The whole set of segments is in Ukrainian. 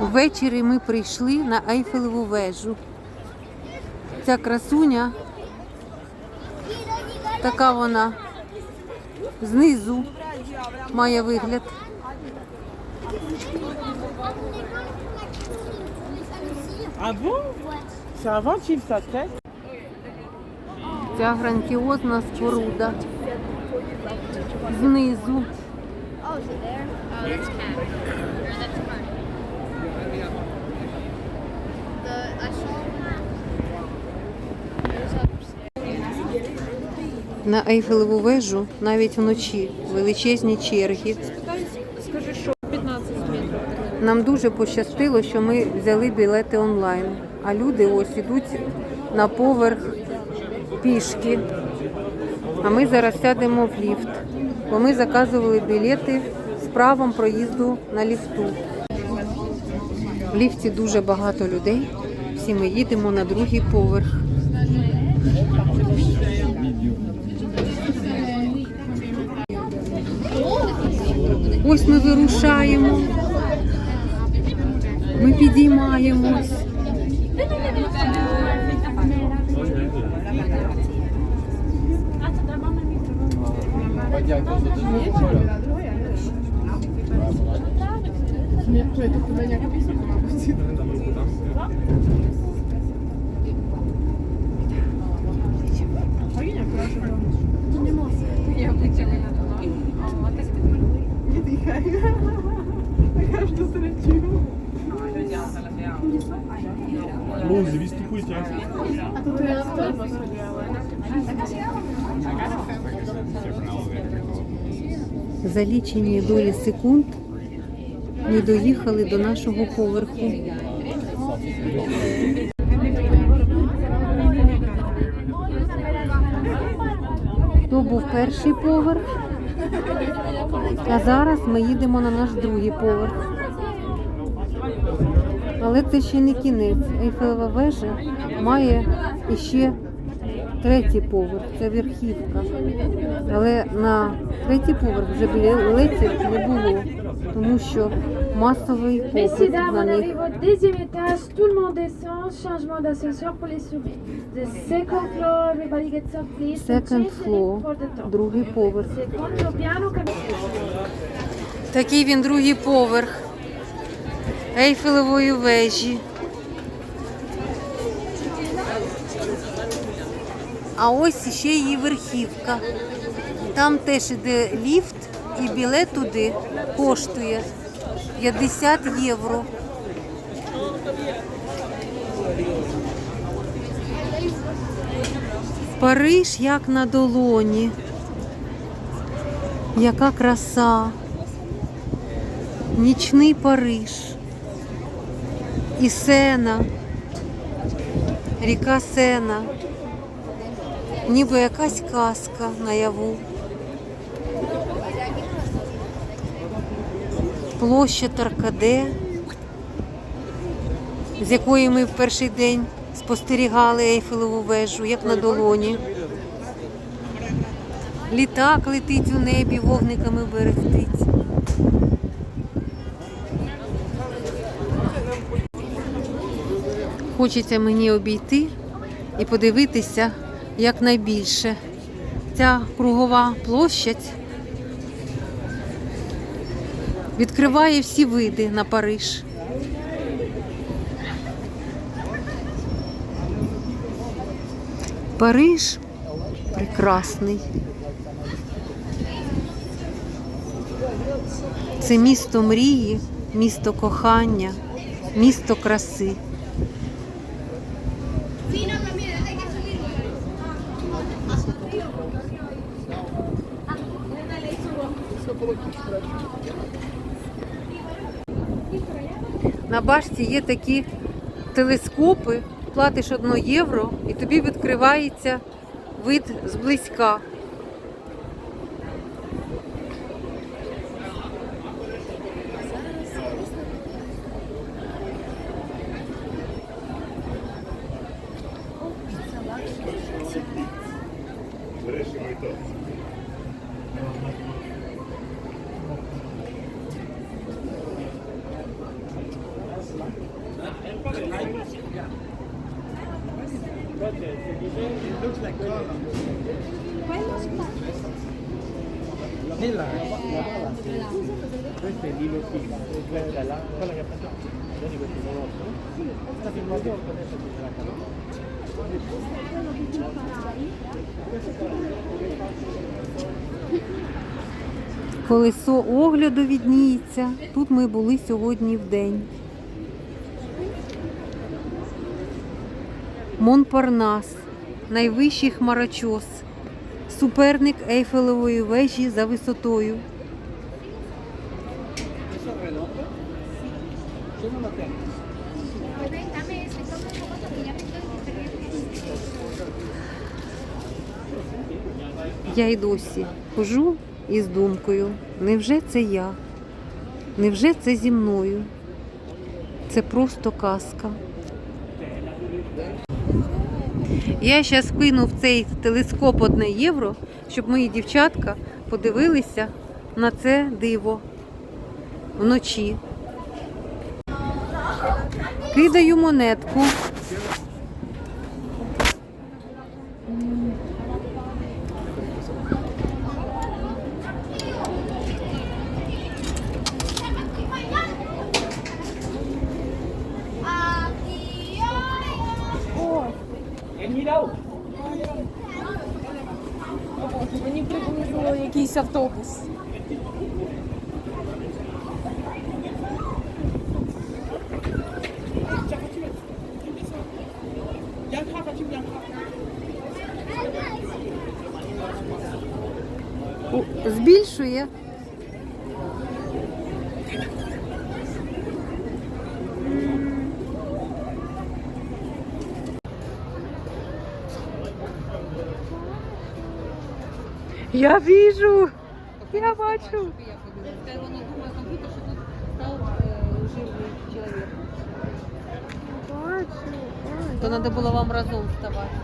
Ввечері ми прийшли на Ейфелеву вежу. Ця красуня, така вона знизу має вигляд. Inventif Ця грандіозна споруда. Знизу. На Ейфелеву вежу навіть вночі величезні черги. Скажи, що 15 метрів. Нам дуже пощастило, що ми взяли білети онлайн. А люди ось ідуть на поверх пішки. А ми зараз сядемо в ліфт, бо ми заказували білети з правом проїзду на ліфту. В ліфті дуже багато людей. Всі ми їдемо на другий поверх. Ось ми вирушаємо. Ми підіймаємось. За лічені долі секунд ми доїхали до нашого поверху. То був перший поверх, а зараз ми їдемо на наш другий поверх. Але це ще не кінець. Ейфелева вежа має іще третій поверх, це верхівка. Але на третій поверх вже білетів не було, тому що масовий попит на них. deuxième étage. Tout le monde descend. Changement d'ascenseur pour les. The second floor, everybody gets up, please. Second другий поверх. Такий він другий поверх Ейфелевої вежі. А ось ще її верхівка. Там теж іде ліфт і білет туди коштує 50 євро. Париж як на долоні. Яка краса. Нічний Париж. І Сена. Ріка Сена. Ніби якась казка наяву. Площа Таркаде, з якої ми в перший день спостерігали Ейфелеву вежу, як на долоні. Літак летить у небі, вогниками берехтить. Хочеться мені обійти і подивитися якнайбільше. Ця кругова площадь відкриває всі види на Париж. Париж прекрасний. Це місто мрії, місто кохання, місто краси. На башті є такі телескопи, платиш 1 євро і тобі відкривається вид зблизька. Вирішимо і так. Adesso ci sarà caduto. Колесо огляду відніється. Тут ми були сьогодні в день. Монпарнас, найвищий хмарочос, суперник Ейфелевої вежі за висотою. Я й досі хожу із думкою, невже це я? Невже це зі мною? Це просто казка. Я зараз кину в цей телескоп одне євро, щоб мої дівчатка подивилися на це диво вночі. Кидаю монетку. Автобус. Збільшує. Я вижу. Я бачу. То треба було вам разом вставати.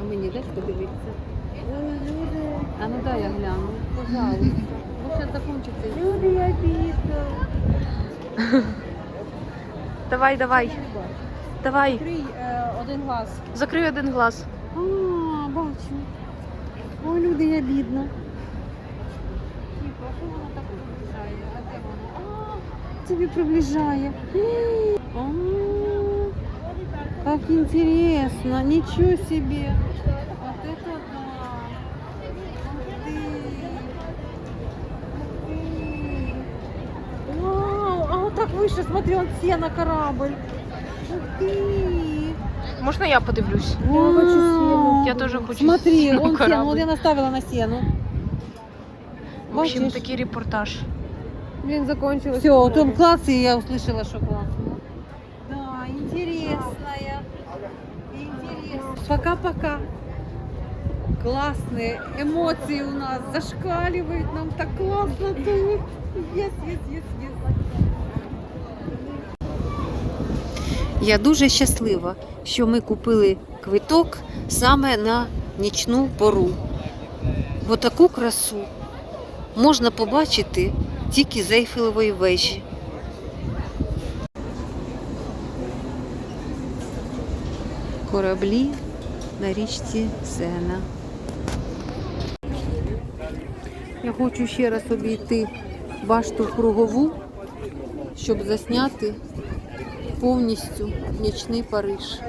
А мені десь подивитися? А ну дай я гляну. Пожалуйста. Ну, зараз закончиться. Люди, я бідна. Давай, давай. Давай. Закрий е, один глаз. Закрий один глаз. А, бачу. Ой, люди, я бідна. Типа, що вона так приближає? А де вона? А, тобі приближає. А, Как интересно, ничего себе. Вот так выше, смотри, он сено корабль. Ух ты. Можна я подивлюсь? Вау. Я тоже хочу Смотри, сено он корабль. вот я наставила на сену. В общем, Бачиш? такий репортаж. Блин, закончилось. Все, в том классе я услышала, что классно. Да, интересная. Интересно. Пока-пока. Классные эмоции у нас зашкаливают. Нам так классно тут. Yes, yes, yes, yes. Я дуже щаслива, що ми купили квиток саме на нічну пору. Бо таку красу можна побачити тільки з Ейфелевої вежі. Кораблі на річці Сена. Я хочу ще раз обійти башту кругову, щоб засняти повністю нічний Париж.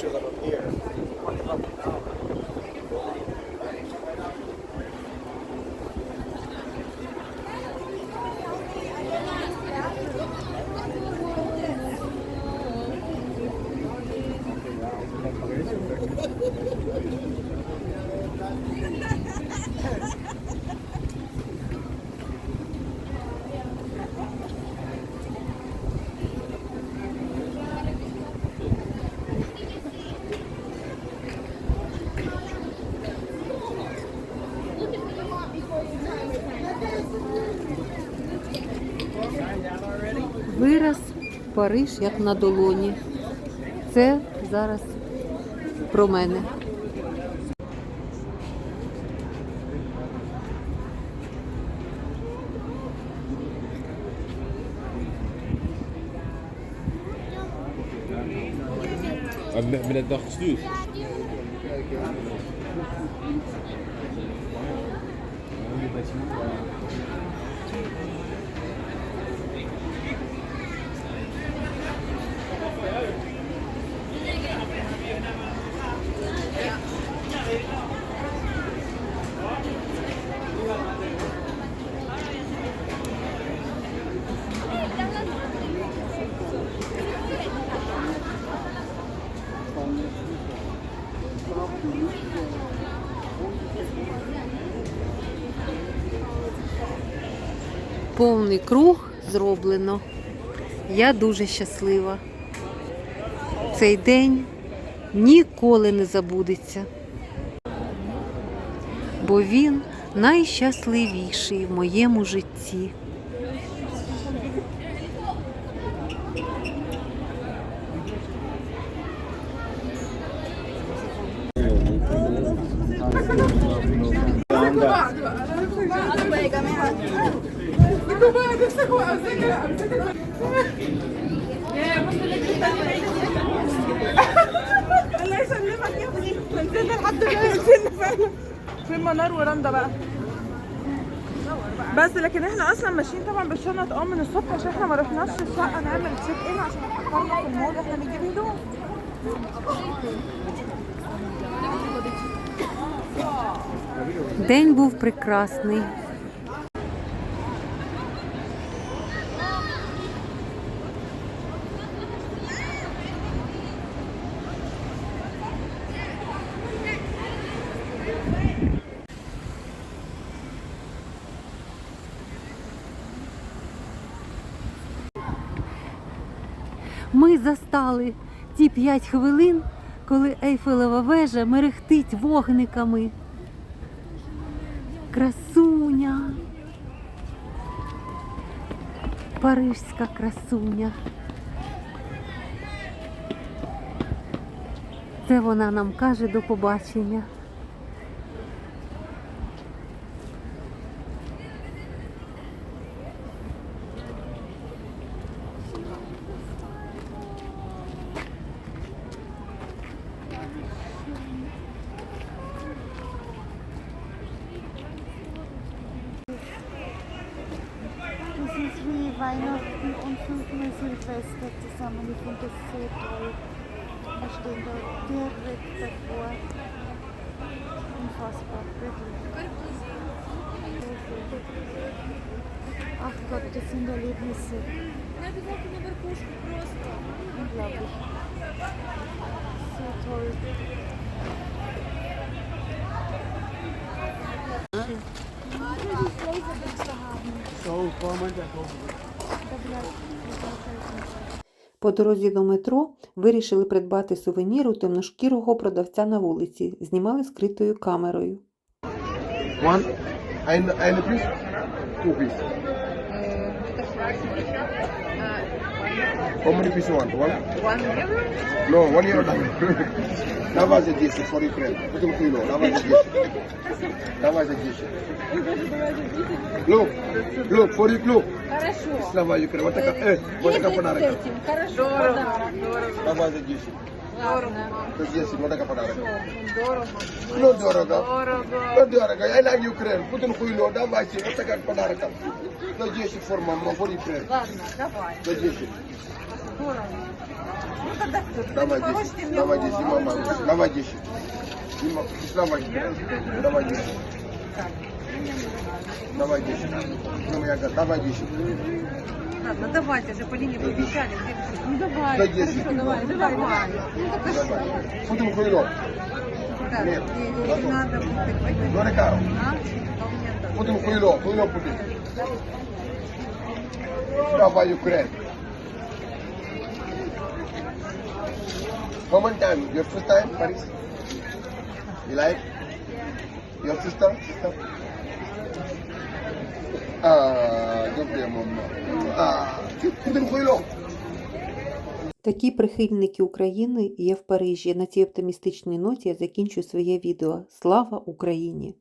Sure that I'm here. Париж як на долоні. Це зараз про мене. Met, met het Повний круг зроблено. Я дуже щаслива. Цей день ніколи не забудеться. Бо він найщасливіший в моєму житті. الله يسلمك يا ابني نزلنا لحد دلوقتي نزلنا فعلا فين منار ورندا بقى بس لكن احنا اصلا ماشيين طبعا بالشنط اه من الصبح عشان احنا ما رحناش الشقه نعمل تشيك ان عشان اتاخرنا في المول احنا بنجيب هدوم День був прекрасний. Ми застали ті п'ять хвилин, коли Ейфелева вежа мерехтить вогниками. Красуня. Парижська красуня. Це вона нам каже до побачення. Fünfmal Silvester zusammen. Ich finde das so toll. Wir stehen da direkt davor. Unfassbar, wirklich. Ach Gott, das sind Erlebnisse. Unglaublich. So toll. По дорозі до метро вирішили придбати сувенір у темношкірого продавця на вулиці. Знімали скритою камерою. One, How many pieces you want? One? One euro? No, one euro. Давай за 10, for Ukraine. Потом кило. Давай за 10. Давай за 10. Look, look, for you, look. Хорошо. Давай Ukraine. Вот такая, э, вот такая подарок. Хорошо, Давай за 10. Дорого. 10, вот. Дорого. Ну, дорого. Дорого. Ну, дорого. Я like Ukraine. Потом кило. Давайте, вот такая подарок. За 10 for мама, for Ukraine. Ладно, давай. За 10. Давай 10, давай 10, мама, давай 10. Дима, Давай, давай 10. Давай 10. Ну, я говорю, давай 10. Ладно, давайте же по линии пообещали. Ну давай. За 10. Давай, давай. Давай. Потом хуйло. Нет, готов. Надо будет. Ну, рекаро. А? Хуйло, хуйло потом. Давай, Украine. How many time? Your first time, Paris? You like? Your sister? Sister? Ah, добре, мама. А, куди хуйло. Такі прихильники України є в Парижі. На цій оптимістичній ноті я закінчую своє відео. Слава Україні!